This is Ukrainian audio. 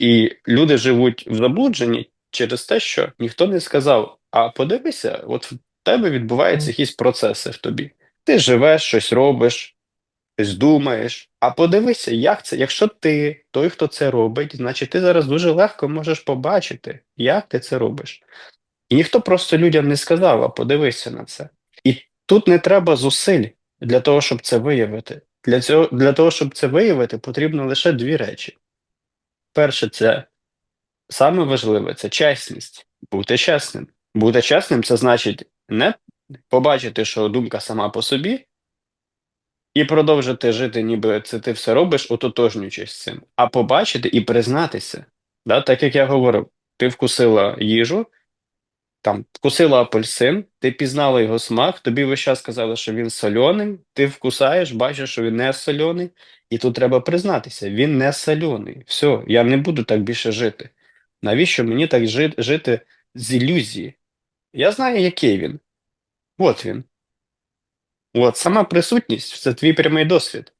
І люди живуть в заблудженні через те, що ніхто не сказав: а подивися, от в тебе відбуваються якісь процеси в тобі. Ти живеш, щось робиш, щось думаєш. А подивися, як це. Якщо ти той, хто це робить, значить ти зараз дуже легко можеш побачити, як ти це робиш. І ніхто просто людям не сказав, а подивися на це. І тут не треба зусиль для того, щоб це виявити. Для, цього, для того, щоб це виявити, потрібно лише дві речі. Перше, це саме важливе це чесність. Бути чесним. Бути чесним це значить не побачити, що думка сама по собі, і продовжити жити, ніби це ти все робиш, ототожнюючись з цим, а побачити і признатися. Да? Так як я говорив, ти вкусила їжу, там вкусила апельсин, ти пізнала його смак, тобі весь час сказали, що він соляний, ти вкусаєш, бачиш, що він не соляний, і тут треба признатися, він не соляний. Все, я не буду так більше жити. Навіщо мені так жити з ілюзії? Я знаю, який він. От він. От, сама присутність це твій прямий досвід.